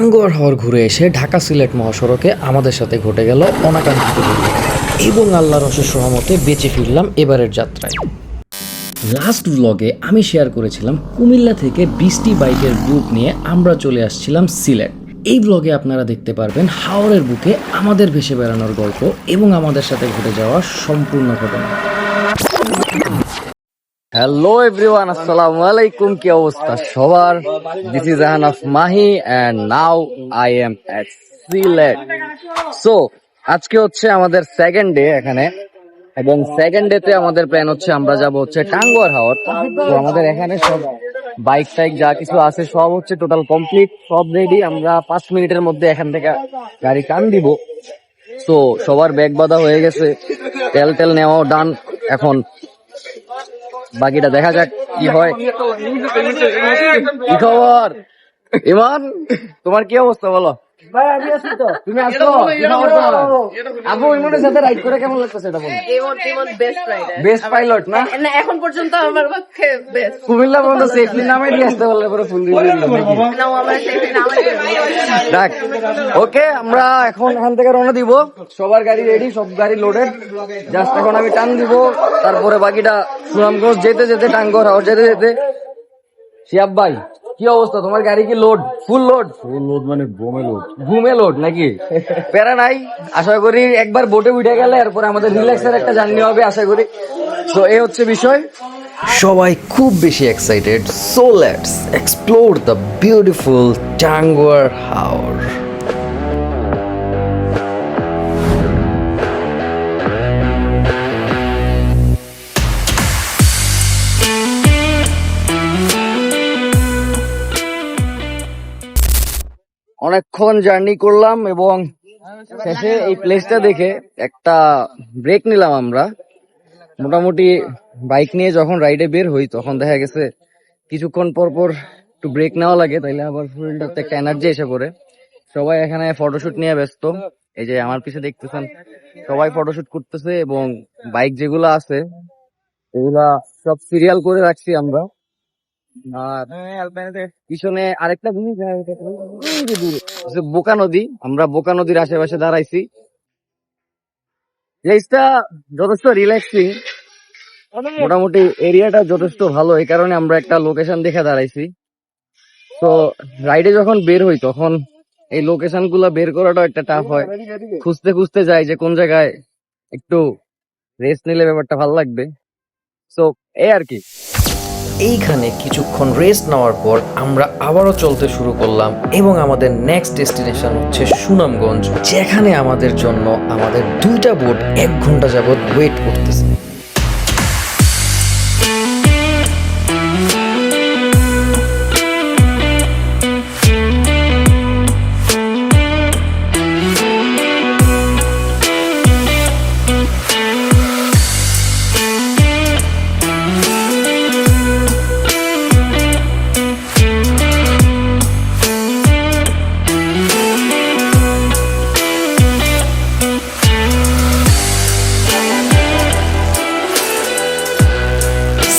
টাঙ্গুয়ার হাওর ঘুরে এসে ঢাকা সিলেট মহাসড়কে আমাদের সাথে ঘটে গেল অনাকাঙ্ক্ষিত এবং আল্লাহর অশেষ সহমতে বেঁচে ফিরলাম এবারের যাত্রায়। লাস্ট ব্লগে আমি শেয়ার করেছিলাম কুমিল্লা থেকে বিশটি বাইকের গ্রুপ নিয়ে আমরা চলে আসছিলাম সিলেট। এই ব্লগে আপনারা দেখতে পারবেন হাওরের বুকে আমাদের ভেসে বেড়ানোর গল্প এবং আমাদের সাথে ঘটে যাওয়া সম্পূর্ণ ঘটনা। হ্যালো এভরিওয়ান আসসালামু আলাইকুম কি অবস্থা সবার this is Ahan of Mahi and now I am at Sylhet so আজকে হচ্ছে আমাদের সেকেন্ড ডে এখানে, এবং সেকেন্ড ডে তে আমাদের প্ল্যান হচ্ছে আমরা যাব হচ্ছে টাঙ্গুয়ার হাওর। তো আমাদের এখানে সব বাইক টাইক যা কিছু আছে, সব হচ্ছে টোটাল কমপ্লিট সব রেডি আমরা পাঁচ মিনিটের মধ্যে এখান থেকে গাড়ি টান দিব। তো সবার ব্যাগ বাঁধা হয়ে গেছে। তেল তেল নেওয়াও ডান এখন বাকিটা দেখা যাক কি হয়। কি খবর? ইমান তোমার কি অবস্থা বলো? তুমি ইমানের সাথে রাইড করে কেমন এটা বলো। বেস্ট রাইডার বেস্ট পাইলট না? না এখন পর্যন্ত আমার পক্ষে বেস্ট কুমিল্লা সেফলি নামে দিয়ে আসতে পরে দিয়ে আমার ওকে আমরা এখন এখান থেকে রওনা দিব। সবার গাড়ি রেডি সব গাড়ি লোডেড জাস্ট এখন আমি টান দিব। তারপরে বাকিটা সুনামগঞ্জ যেতে যেতে টাঙ্গর হাওর যেতে যেতে। শিয়াব ভাই কি অবস্থা? তোমার গাড়ি কি load full load full load মানে ঘুমে লোড ঘুমে লোড নাকি? প্যারা নাই। আশা করি একবার বোটে উঠে গেলে এরপরে আমাদের রিল্যাক্সের একটা জার্নি হবে আশা করি। তো এই হচ্ছে বিষয়। সবাই খুব বেশি excited so let's explore the beautiful Tanguar Haor অনেকক্ষণ জার্নি করলাম এবং শেষে এই প্লেসটা দেখে একটা ব্রেক নিলাম আমরা। মোটামুটি বাইক নিয়ে যখন রাইডে বের হই, তখন দেখা গেছে কিছুক্ষণ পর পর একটু ব্রেক নেওয়া লাগে, তাইলে আবার শরীরটাতে একটা এনার্জি এসে পড়ে। সবাই এখানে ফটোশুট নিয়ে ব্যস্ত। এই যে আমার পিছে দেখতেছেন, সবাই ফটোশুট করতেছে এবং বাইক যেগুলো আছে, এগুলা সব সিরিয়াল করে রাখছি আমরা। পিছনে আরেকটা জিনিস দেখা যাচ্ছে, ওই যে দূরে, হচ্ছে বোকা নদী আমরা বোকা নদীর আশেপাশে দাঁড়াইছি। প্লেসটা যথেষ্ট রিল্যাক্সিং মোটামুটি এরিয়াটা যথেষ্ট ভালো এই কারণে আমরা একটা লোকেশন দেখে দাঁড়াইছি। তো রাইডে যখন বের হই তখন এই লোকেশনগুলা বের করাটাও একটা টাফ হয়। খুঁজতে খুঁজতে যাই যে কোন জায়গায় একটু রেস্ট নিলে ব্যাপারটা ভালো লাগবে। তো এই আর কি। এইখানে কিছুক্ষণ রেস্ট নেওয়ার পর আমরা আবারও চলতে শুরু করলাম এবং আমাদের নেক্সট ডেস্টিনেশন হচ্ছে সুনামগঞ্জ, যেখানে আমাদের জন্য আমাদের দুইটা বোট এক ঘণ্টা যাবৎ ওয়েট করতেছে।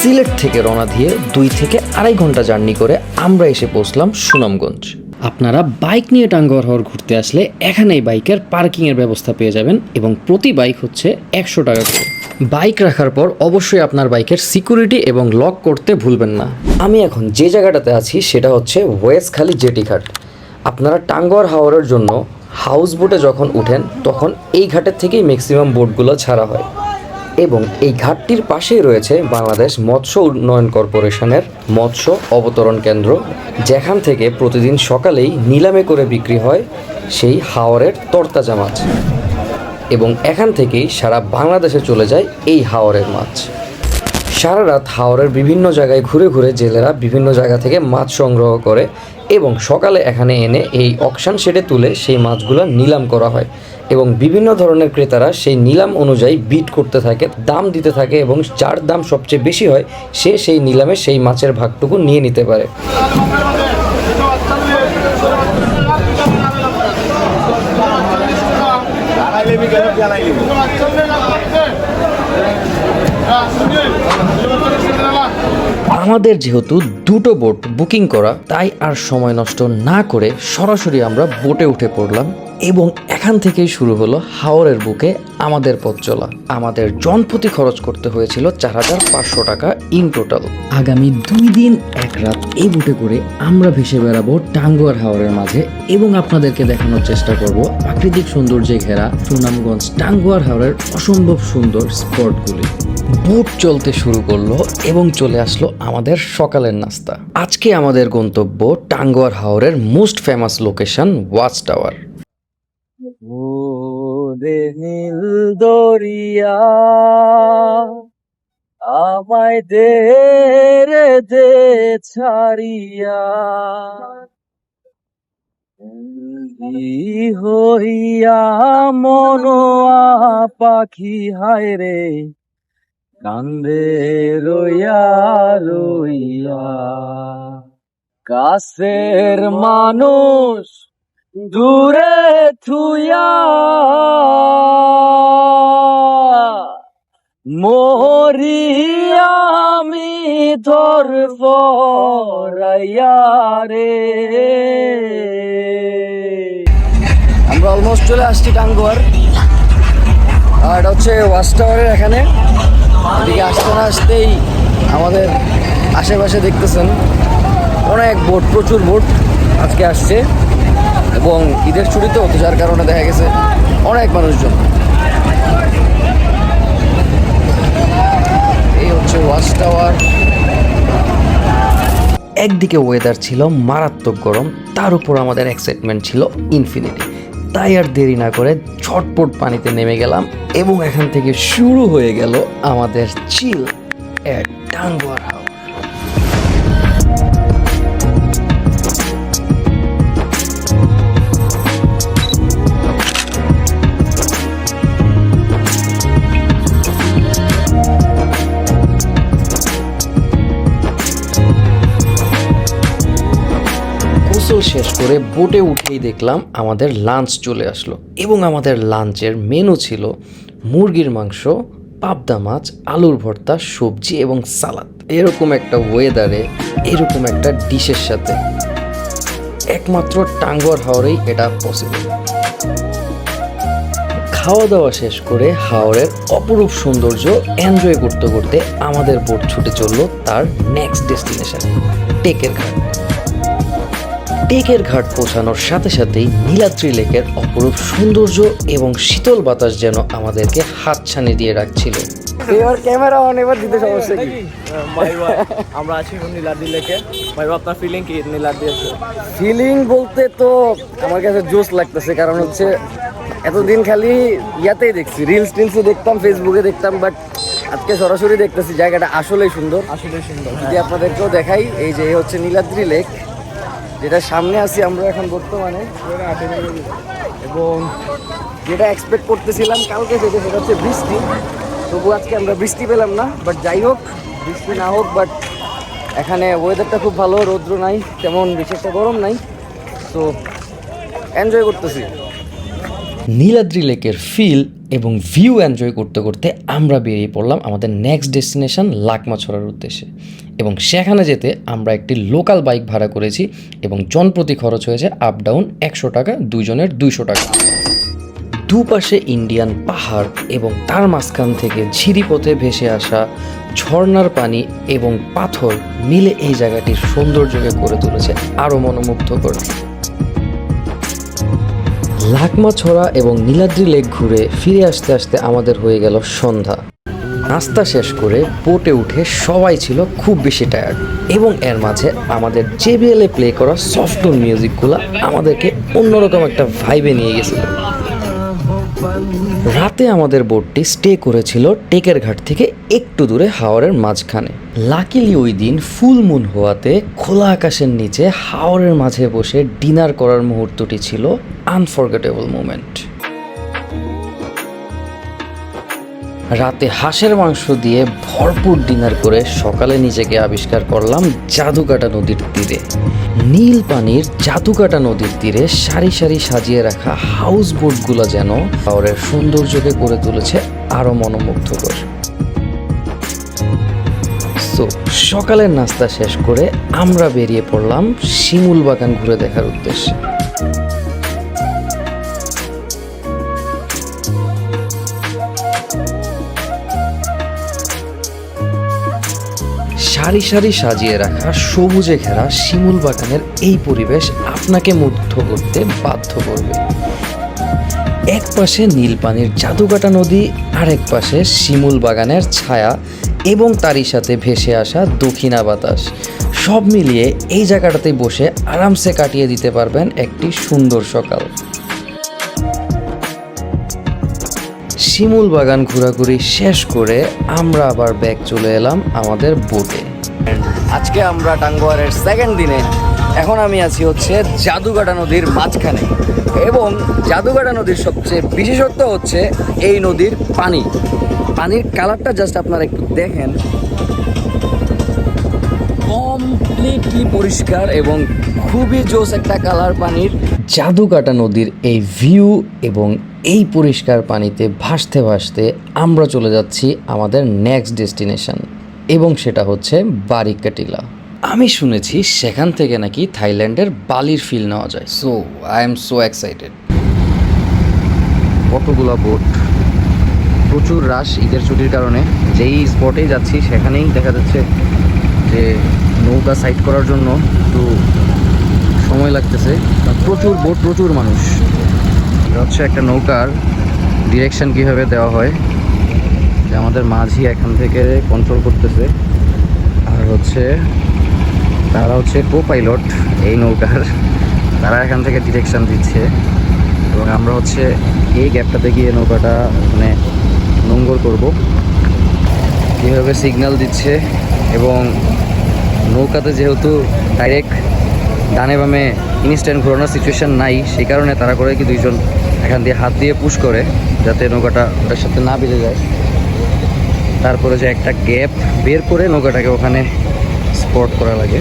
সিলেট থেকে রওনা দিয়ে দুই থেকে আড়াই ঘণ্টা জার্নি করে আমরা এসে পৌঁছলাম সুনামগঞ্জ। আপনারা বাইক নিয়ে টাঙ্গুয়ার হাওর ঘুরতে আসলে এখানেই বাইকের পার্কিংয়ের ব্যবস্থা পেয়ে যাবেন এবং প্রতি বাইক হচ্ছে একশো টাকা করে। বাইক রাখার পর অবশ্যই আপনার বাইকের সিকিউরিটি এবং লক করতে ভুলবেন না। আমি এখন যে জায়গাটাতে আছি সেটা হচ্ছে ওয়েসখালি জেটি ঘাট। আপনারা টাঙ্গুয়ার হাওরের জন্য হাউস বোটে যখন উঠেন তখন এই ঘাটের থেকেই ম্যাক্সিমাম বোটগুলো ছাড়া হয়। এবং এই ঘাটটির পাশেই রয়েছে বাংলাদেশ মৎস্য উন্নয়ন কর্পোরেশনের মৎস্য অবতরণ কেন্দ্র, যেখান থেকে প্রতিদিন সকালেই নিলামে করে বিক্রি হয় সেই হাওরের তরতাজা মাছ। এবং এখান থেকেই সারা বাংলাদেশে চলে যায় এই হাওরের মাছ। সারা রাত হাওরের বিভিন্ন জায়গায় ঘুরে ঘুরে জেলেরা বিভিন্ন জায়গা থেকে মাছ সংগ্রহ করে এবং সকালে এখানে এনে এই অকশান শেডে তুলে সেই মাছগুলো নিলাম করা হয়। এবং বিভিন্ন ধরনের ক্রেতারা সেই নিলাম অনুযায়ী বিট করতে থাকে, দাম দিতে থাকে এবং যার দাম সবচেয়ে বেশি হয়, সে সেই নিলামে সেই মাছের ভাগটুকু নিয়ে নিতে পারে। আমাদের যেহেতু দুটো বোট বুকিং করা, তাই আর সময় নষ্ট না করে সরাসরি আমরা বোটে উঠে পড়লাম। এবং এখান থেকেই শুরু হলো হাওরের বুকে আমাদের পথ চলা। আমাদের জনপ্রতি খরচ করতে হয়েছিল চার হাজার পাঁচশো টাকা ইন টোটাল আগামী দুই দিন, এক রাত এই বুটে করে আমরা ভেসে বেড়াবো টাঙ্গুয়ার হাওরের মাঝে এবং আপনাদেরকে দেখানোর চেষ্টা করব প্রাকৃতিক সৌন্দর্যে ঘেরা সুনামগঞ্জ টাঙ্গুয়ার হাওরের অসম্ভব সুন্দর স্পটগুলি। বুট চলতে শুরু করল এবং চলে আসলো আমাদের সকালের নাস্তা। আজকে আমাদের গন্তব্য টাঙ্গুয়ার হাওরের most famous location watch tower ওরে নীল দরিয়া আমায় দে রে দে ছাড়িয়া। হইয়া মনোয়া পাখি, হায় রে, কান্দে রইয়া রইয়া। কাছের মানুষ দূরে থুয়া। মরি আমি রে। আমরা অলমোস্ট চলে আসছি টাঙ্গুয়ার। আর এটা হচ্ছে ওয়াচ টাওয়ারের এখানে। এদিকে আসতে না আসতেই আমাদের আশেপাশে দেখতেছেন, অনেক বোট, প্রচুর বোট আজকে আসছে। এবং ঈদের ছুটি তো তো যার কারণে দেখা গেছে অনেক মানুষজন। এই হচ্ছে ওয়াচ টাওয়ার। একদিকে ওয়েদার ছিল মারাত্মক গরম, তার উপর আমাদের এক্সাইটমেন্ট ছিল ইনফিনিটি তাই আর দেরি না করে ছটপট পানিতে নেমে গেলাম এবং এখান থেকে শুরু হয়ে গেল আমাদের চিল এট টাঙ্গুয়ার হাওর করে বোটে উঠেই দেখলাম আমাদের লাঞ্চ চলে আসলো এবং আমাদের লাঞ্চের মেনু ছিল মুরগির মাংস, পাবদা মাছ, আলুর ভর্তা, সবজি এবং সালাদ। এরকম একটা ওয়েদারে এরকম একটা ডিশের সাথে একমাত্র টাঙ্গর হাওরেই এটা পসিবল খাওয়া দাওয়া শেষ করে হাওরের অপরূপ সৌন্দর্য এনজয় করতে করতে আমাদের বোট ছুটে চলল তার নেক্সট ডেস্টিনেশন টেকের ঘাট টেকের ঘাট পৌঁছানোর সাথে সাথেই নীলাদ্রি লেকের অপরূপ সৌন্দর্য এবং শীতল বাতাস যেন আমাদেরকে হাতছানি দিয়ে রাখছিল। এবার ক্যামেরা অন এবার দিতে সমস্যা কি? আমরা আছি এখন নীলাদ্রি লেকে। ভাই আপনার ফিলিং কি? নীলাদ্রি আছে। ফিলিং বলতে তো আমার কাছে জোস লাগতেছে কারণ হচ্ছে এতদিন খালি ইয়াতেই দেখছি রিলস টিলসে দেখতাম ফেসবুকে দেখতাম বাট আজকে সরাসরি দেখতেছি জায়গাটা আসলেই সুন্দর। আসলে সুন্দর যদি আপনাদেরকেও দেখাই এই যে হচ্ছে নীলাদ্রি লেক। যেটা সামনে আছি আমরা এখন বর্তমানে, এবং যেটা এক্সপেক্ট করতেছিলাম কালকে থেকে সেটা হচ্ছে বৃষ্টি। তবু আজকে আমরা বৃষ্টি পেলাম না বাট যাই হোক, বৃষ্টি না হোক বাট এখানে ওয়েদারটা খুব ভালো, রৌদ্র নাই, তেমন বেশি একটা গরম নাই তো এনজয় করতেছি। নীলাদ্রি লেকের ফিল এবং ভিউ এনজয় করতে করতে আমরা বেরিয়ে পড়লাম আমাদের নেক্সট ডেস্টিনেশন লাকমাছড়ার উদ্দেশ্যে। এবং সেখানে যেতে আমরা একটি লোকাল বাইক ভাড়া করেছি এবং জনপ্রতি খরচ হয়েছে আপ ডাউন একশো টাকা, দুইজনের দুইশো টাকা। দুপাশে ইন্ডিয়ান পাহাড় এবং তার মাঝখান থেকে ঝিরিপথে ভেসে আসা ঝর্ণার পানি এবং পাথর মিলে এই জায়গাটির সৌন্দর্যকে করে তুলেছে আরও মনোমুগ্ধকর। লাকমাছড়া এবং নীলাদ্রি লেক ঘুরে ফিরে আসতে আসতে আমাদের হয়ে গেল সন্ধ্যা। নাস্তা শেষ করে বোটে উঠে সবাই ছিল খুব বেশি টায়ার্ড এবং এর মাঝে আমাদের জেবিএলে প্লে করা সফটওয়্যার মিউজিকগুলো আমাদেরকে অন্যরকম একটা ভাইবে নিয়ে গেছিল। রাতে আমাদের বোটটি স্টে করেছিল টেকের ঘাট থেকে একটু দূরে হাওরের মাঝখানে। লাকিলি ওই দিন ফুল মুন হওয়াতে খোলা আকাশের নিচে হাওরের মাঝে বসে ডিনার করার মুহূর্তটি ছিল আনফরগেটেবল মোমেন্ট রাতে হাঁসের মাংস দিয়ে ভরপুর ডিনার করে সকালে নিজেকে আবিষ্কার করলাম জাদুকাটা নদীর তীরে। নীল পানির জাদুকাটা নদীর তীরে সারি সারি সাজিয়ে রাখা হাউস বোটগুলো যেন শহরের সৌন্দর্যকে করে তুলেছে আরও মনোমুগ্ধকর। সো সকালের নাস্তা শেষ করে আমরা বেরিয়ে পড়লাম শিমুল বাগান ঘুরে দেখার উদ্দেশ্যে। সারি সারি সাজিয়ে রাখা সবুজে ঘেরা শিমুল বাগানের এই পরিবেশ আপনাকে মুগ্ধ করতে বাধ্য করবে। এক পাশে নীলপানির জাদুকাটা নদী আর এক পাশে শিমুল বাগানের ছায়া এবং তারই সাথে ভেসে আসা দক্ষিণা বাতাস। সব মিলিয়ে এই জায়গাটাতে বসে আরামসে কাটিয়ে দিতে পারবেন একটি সুন্দর সকাল। শিমুল বাগান ঘোরাঘুরি শেষ করে আমরা আবার ব্যাগ চলে এলাম আমাদের বোটে আজকে আমরা টাঙ্গুয়ারের সেকেন্ড দিনে, এখন আমি আছি হচ্ছে জাদুগাটা নদীর মাঝখানে। এবং জাদুগাটা নদীর সবচেয়ে বিশেষত্ব হচ্ছে এই নদীর পানি। পানির কালারটা জাস্ট আপনারা একটু দেখেন। কমপ্লিটলি পরিষ্কার এবং খুবই জোস একটা কালার পানির জাদুকাটা নদীর এই ভিউ এবং এই পরিষ্কার পানিতে ভাসতে ভাসতে আমরা চলে যাচ্ছি আমাদের নেক্সট ডেস্টিনেশন এবং সেটা হচ্ছে বারিকাটিলা। আমি শুনেছি সেখান থেকে নাকি থাইল্যান্ডের বালির ফিল নেওয়া যায়। So I am so excited কতগুলো বোট প্রচুর রাশ ঈদের ছুটির কারণে। যেই স্পটেই যাচ্ছি, সেখানেই দেখা যাচ্ছে যে নৌকা সাইড করার জন্য একটু সময় লাগতেছে। প্রচুর বোট প্রচুর মানুষ। হচ্ছে একটা নৌকার ডিরেকশন কীভাবে দেওয়া হয়। যে আমাদের মাঝি এখান থেকে কন্ট্রোল করতেছে। আর হচ্ছে তারা হচ্ছে কো পাইলট এই নৌকার। তারা এখান থেকে ডিরেকশন দিচ্ছে। এবং আমরা হচ্ছে এই গ্যাপটাতে গিয়ে নৌকাটা মানে নোঙ্গর করব। কীভাবে সিগন্যাল দিচ্ছে এবং নৌকাতে যেহেতু ডাইরেক্ট ডানে বামে ইনস্ট্যান্ট ঘোরানোর সিচুয়েশান নাই, সেই কারণে তারা করে কি দুইজন এখান দিয়ে হাত দিয়ে পুশ করে, যাতে নৌকাটা ওটার সাথে না বেঁধে যায়। তারপরে যে একটা গ্যাপ বের করে নৌকাটাকে ওখানে স্পট করা লাগে।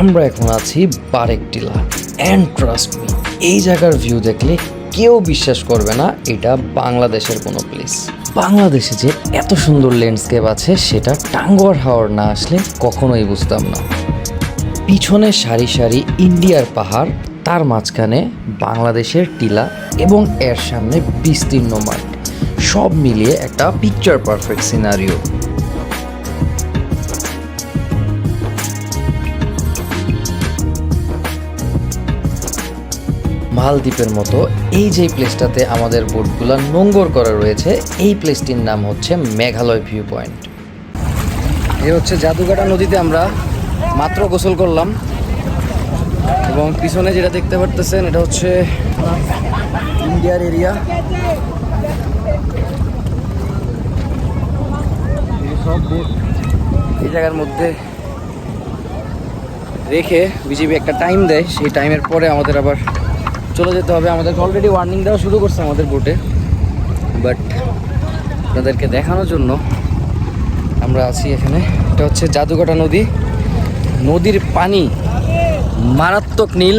আমরা এখন আছি বারেকটিলা অ্যান্ড ট্রাস্ট মি এই জায়গার ভিউ দেখলে কেউ বিশ্বাস করবে না, এটা বাংলাদেশের কোনো প্লেস বাংলাদেশে যে এত সুন্দর ল্যান্ডস্কেপ আছে, সেটা টাঙ্গুয়ার হাওয়ার না আসলে কখনোই বুঝতাম না। পিছনে সারি সারি ইন্ডিয়ার পাহাড়, তার মাঝখানে বাংলাদেশের টিলা এবং এর সামনে বিস্তীর্ণ মাঠ। সব মিলিয়ে একটা পিকচার পারফেক্ট সিনারিও মালদ্বীপের মতো এই যে প্লেসটাতে আমাদের বোটগুলো নোঙ্গর করা রয়েছে, এই প্লেসটির নাম হচ্ছে মেঘালয় ভিউ পয়েন্ট এ হচ্ছে জাদুঘাটা নদীতে আমরা মাত্র গোসল করলাম। এবং পিছনে যেটা দেখতে পারতেছেন, এটা হচ্ছে ইন্ডিয়ার এরিয়া সব বোট এই জায়গার মধ্যে রেখে বিজিবি একটা টাইম দেয়, সেই টাইমের পরে আমাদের আবার চলে যেতে হবে। আমাদের অলরেডি ওয়ার্নিং দেওয়া শুরু করছে আমাদের বোটে বাট আপনাদেরকে দেখানোর জন্য আমরা আছি এখানে। এটা হচ্ছে জাদুকাটা নদী। নদীর পানি মারাত্মক নীল।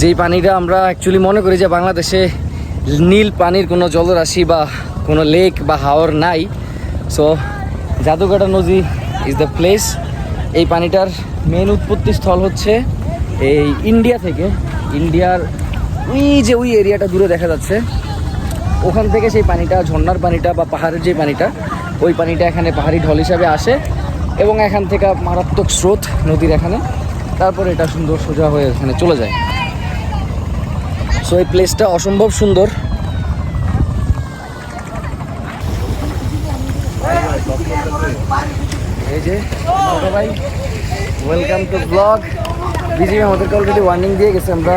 যেই পানিটা আমরা অ্যাকচুয়ালি মনে করি যে বাংলাদেশে নীল পানির কোনো জলরাশি বা কোনো লেক বা হাওর নাই। সো জাদুকাটা নদী ইজ দ্য প্লেস এই পানিটার মেন উৎপত্তি স্থল হচ্ছে এই ইন্ডিয়া থেকে। ইন্ডিয়ার ওই যে ওই এরিয়াটা দূরে দেখা যাচ্ছে। ওখান থেকে সেই পানিটা, ঝর্ণার পানিটা বা পাহাড়ের যে পানিটা, ওই পানিটা এখানে পাহাড়ি ঢল হিসাবে আসে এবং এখান থেকে মারাত্মক স্রোত নদীর এখানে। তারপরে এটা সুন্দর সোজা হয়ে এখানে চলে যায়। সো এই প্লেসটা অসম্ভব সুন্দর। এই যে ভাই ওয়েলকাম টু ব্লগ বিজিবি আমাদেরকে অলরেডি ওয়ার্নিং দিয়ে গেছে আমরা।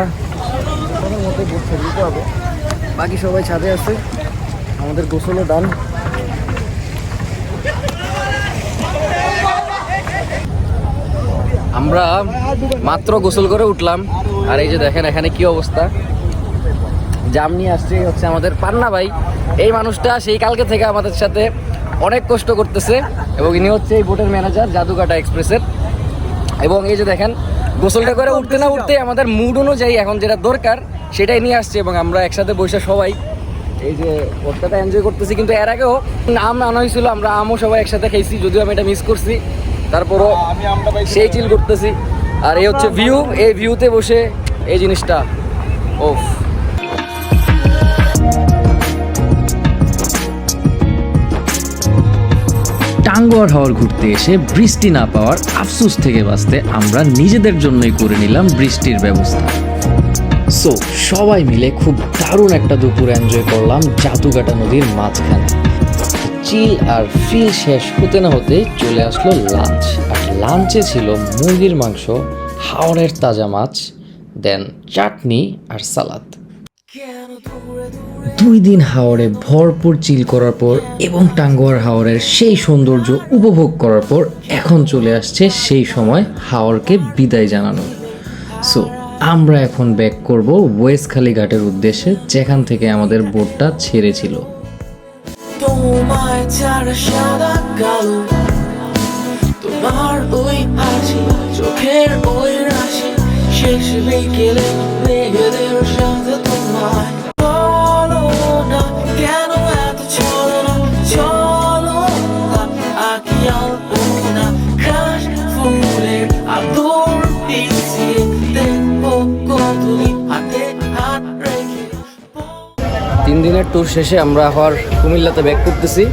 ওখানের মধ্যে বোট দিতে হবে। বাকি সবাই ছাদে আছে। আমাদের গোসলও ডান আমরা মাত্র গোসল করে উঠলাম। আর এই যে দেখেন এখানে কি অবস্থা। জাম নিয়ে আসছে হচ্ছে আমাদের পান্না ভাই। এই মানুষটা সেই কালকে থেকে আমাদের সাথে অনেক কষ্ট করতেছে এবং ইনি হচ্ছে এই বোটের ম্যানেজার জাদুকাটা এক্সপ্রেসের। এবং এই যে দেখেন গোসলটা করে উঠতে না উঠতে আমাদের মুড অনুযায়ী এখন যেটা দরকার সেটাই নিয়ে আসছে এবং আমরা একসাথে বসে সবাই এই যে ভর্তাটা এনজয় করতেছি। কিন্তু এর আগেও আম আনা হয়েছিল আমরা আমও সবাই একসাথে খেয়েছি যদিও আমি এটা মিস করছি। তারপরও সেই চিল করতেছি। আর এই হচ্ছে ভিউ এই ভিউতে বসে এই জিনিসটা। ওফ। টাঙ্গুয়ার হাওয়ার ঘুরতে এসে বৃষ্টি না পাওয়ার আফসোস থেকে বাঁচতে আমরা নিজেদের জন্যই করে নিলাম বৃষ্টির ব্যবস্থা। সো সবাই মিলে খুব দারুণ একটা দুপুর এনজয় করলাম জাদুকাটা নদীর মাঝখানে। চিল আর ফিল শেষ হতে না হতে চলে আসলো লাঞ্চ আর লাঞ্চে ছিল মুরগির মাংস, হাওড়ের তাজা মাছ দেন চাটনি আর সালাদ। দুই দিন হাওড়ে ভরপুর চিল করার পর এবং টাঙ্গুয়ার হাওরের সেই সৌন্দর্য উপভোগ করার পর এখন চলে আসছে সেই সময় হাওরকে বিদায় জানানো। সো আমরা এখন ব্যাক করব ওয়েস্টখালি ঘাটের উদ্দেশ্যে, যেখান থেকে আমাদের বোটটা ছেড়েছিল। চোখের ওই রাশি, শেষ বিকেলে তিন দিনের ট্যুর শেষে আমরা আবার কুমিল্লাতে ব্যাক করতেছি।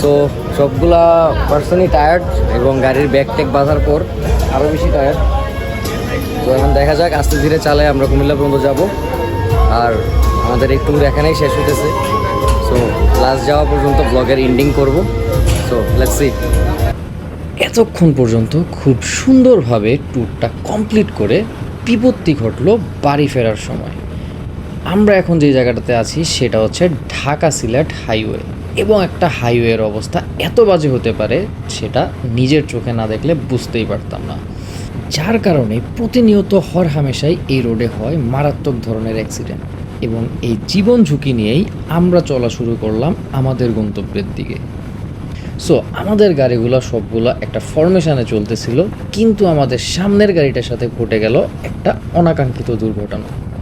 সো সবগুলা পার্সনই টায়ার্ড এবং গাড়ির ব্যাগ ট্যাগ বাঁধার পর আরও বেশি টায়ার্ড তো এখন দেখা যাক, আস্তে ধীরে চালে আমরা কুমিল্লা পর্যন্ত যাব। আর আমাদের এই ট্যুর এখানেই শেষ হতেছে সো লাস্ট যাওয়া পর্যন্ত ব্লগের এন্ডিং করব। সো লেটস সি এতক্ষণ পর্যন্ত খুব সুন্দরভাবে ট্যুরটা কমপ্লিট করে বিপত্তি ঘটলো বাড়ি ফেরার সময়। আমরা এখন যে জায়গাটাতে আছি সেটা হচ্ছে ঢাকা সিলেট হাইওয়ে। এবং একটা হাইওয়ের অবস্থা এত বাজে হতে পারে সেটা নিজের চোখে না দেখলে বুঝতেই পারতাম না। যার কারণে প্রতিনিয়ত হর হামেশাই এই রোডে হয় মারাত্মক ধরনের অ্যাক্সিডেন্ট। এবং এই জীবন ঝুঁকি নিয়েই আমরা চলা শুরু করলাম আমাদের গন্তব্যের দিকে। সো আমাদের গাড়িগুলো সবগুলো একটা ফরমেশনে চলতেছিল, কিন্তু আমাদের সামনের গাড়িটার সাথে ঘটে গেল একটা অনাকাঙ্ক্ষিত দুর্ঘটনা।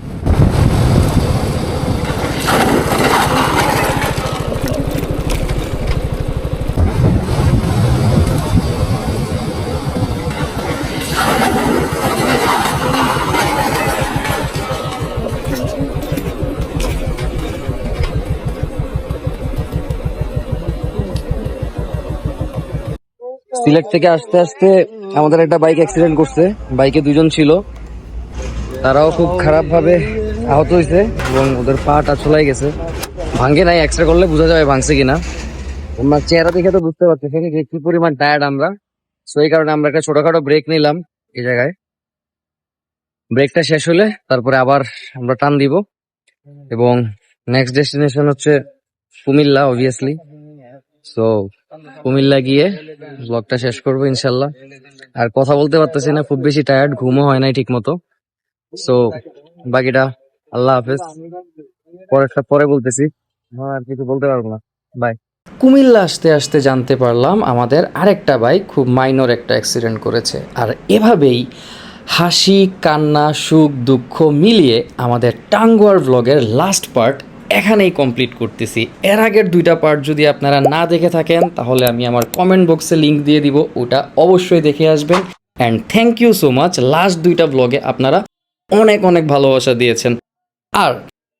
সিলেট থেকে আসতে আসতে আমাদের একটা বাইক অ্যাক্সিডেন্ট করছে। বাইকে দুজন ছিল। তারাও খুব খারাপ ভাবে আহত হয়েছে এবং ওদের পাটা ছোলাই গেছে। ভাঙ্গে নাই এক্সরে করলে বোঝা যাবে ভাঙছে কিনা। আমার চেহারা দেখে তো বুঝতে পারতেছি যে কি পরিমাণ টায়ার্ড আমরা। সো এই কারণে আমরা একটা ছোটখাটো ব্রেক নিলাম এই জায়গায়। ব্রেকটা শেষ হলে তারপরে আবার আমরা টান দিব। এবং নেক্সট ডেস্টিনেশন হচ্ছে কুমিল্লা অবভিয়াসলি সো কুমিল্লা গিয়ে ব্লগটা শেষ করব, ইনশাল্লাহ। আর কথা বলতে পারতেছি না, খুব বেশি টায়ার্ড ঘুমও হয় নাই ঠিক মতো সো বাকিটা আল্লাহ হাফেজ। পরেরটা পরে বলতেছি আর কিছু বলতে পারব না। বাই কুমিল্লা আসতে আসতে জানতে পারলাম, আমাদের আরেকটা বাইক খুব মাইনর একটা অ্যাক্সিডেন্ট করেছে। আর এভাবেই হাসি, কান্না, সুখ, দুঃখ মিলিয়ে আমাদের টাঙ্গুয়ার ব্লগের লাস্ট পার্ট এখানেই কমপ্লিট করতেছি। এর আগের দুইটা পার্ট যদি আপনারা না দেখে থাকেন, তাহলে আমি আমার কমেন্ট বক্সে লিংক দিয়ে দিব, ওটা অবশ্যই দেখে আসবেন। And thank you so much last দুইটা ব্লগে আপনারা অনেক অনেক ভালোবাসা দিয়েছেন। আর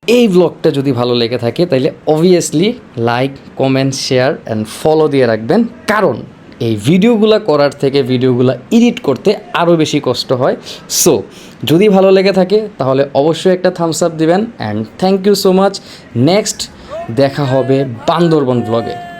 এই ব্লগটা যদি ভালো লেগে থাকে তাহলে obviously like comment share and follow দিয়ে রাখবেন। কারণ এই ভিডিওগুলো করার থেকে ভিডিওগুলো এডিট করতে আরও বেশি কষ্ট হয়। সো যদি ভালো লেগে থাকে, তাহলে অবশ্যই একটা থামস আপ দিবেন and thank you so much next দেখা হবে বান্দরবন ব্লগে